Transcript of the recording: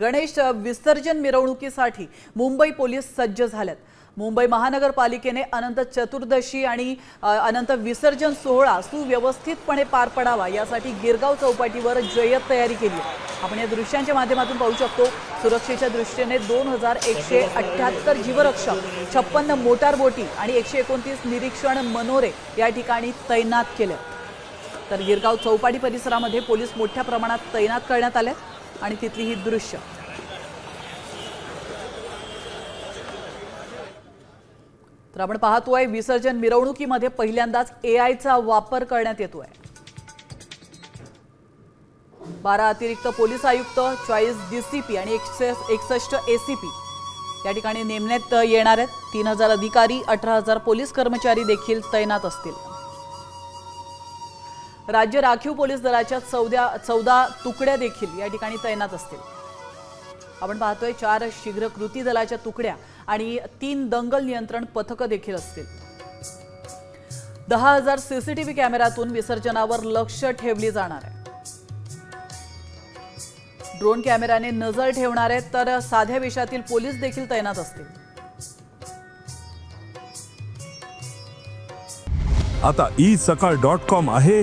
गणेश विसर्जन मिरवणुकीसाठी मुंबई पोलीस सज्ज झाल्यात मुंबई महानगरपालिकेने अनंत चतुर्दशी आणि अनंत विसर्जन सोहळा सुव्यवस्थितपणे पार पडावा यासाठी गिरगाव चौपाटीवर जय्यत तयारी केली आपण या दृश्यांच्या माध्यमातून पाहू शकतो सुरक्षेच्या दृष्टीने दोन हजार एकशे अठ्ठ्याहत्तर जीवरक्षक छप्पन्न मोटार बोटी आणि एकशे एकोणतीस निरीक्षण मनोरे या ठिकाणी तैनात केले. तर गिरगाव चौपाटी परिसरामध्ये पोलीस मोठ्या प्रमाणात तैनात करण्यात आले. आणि तिथली ही दृश्य. तर आपण पाहतोय विसर्जन मिरवणुकीमध्ये पहिल्यांदाच ए वापर करण्यात येतोय. बारा अतिरिक्त पोलीस आयुक्त चॉईस डीसीपी आणि एकसष्ट एसीपी या ठिकाणी नेमण्यात येणार आहेत. तीन हजार अधिकारी अठरा हजार पोलीस कर्मचारी देखील तैनात असतील. राज्य राखीव पोलीस दलाच्या चौदा चौदा तुकड्या देखील या ठिकाणी तैनात असतील. आपण पाहतोय चार शीघ्र कृती दलाच्या तुकड्या आणि तीन दंगल नियंत्रण पथकं देखील असतील. दहा हजार सीसीटीव्ही कॅमेऱ्यातून विसर्जनावर लक्ष ठेवली जाणार आहे. ड्रोन कॅमेऱ्याने नजर ठेवणार आहेत तर साध्या वेशातील पोलीस देखील तैनात असतील. आता ई सकाळ डॉट कॉम आहे.